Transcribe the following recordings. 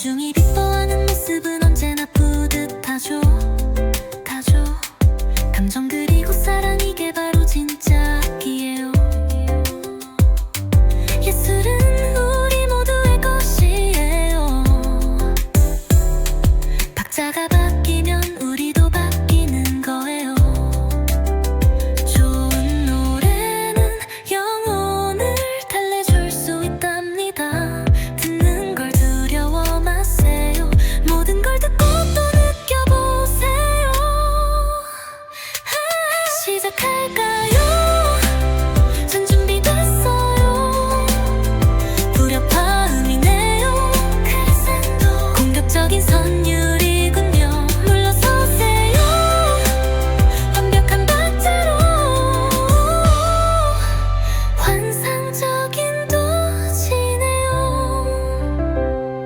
공중이 비뻐하는 모습은 언제나 뿌듯하죠. 가죠. 감정 그리고 사랑 이게 바로 진짜 기예요. 예술은 우리 모두의 것이에요. 박자가 바뀌면 우리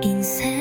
inside.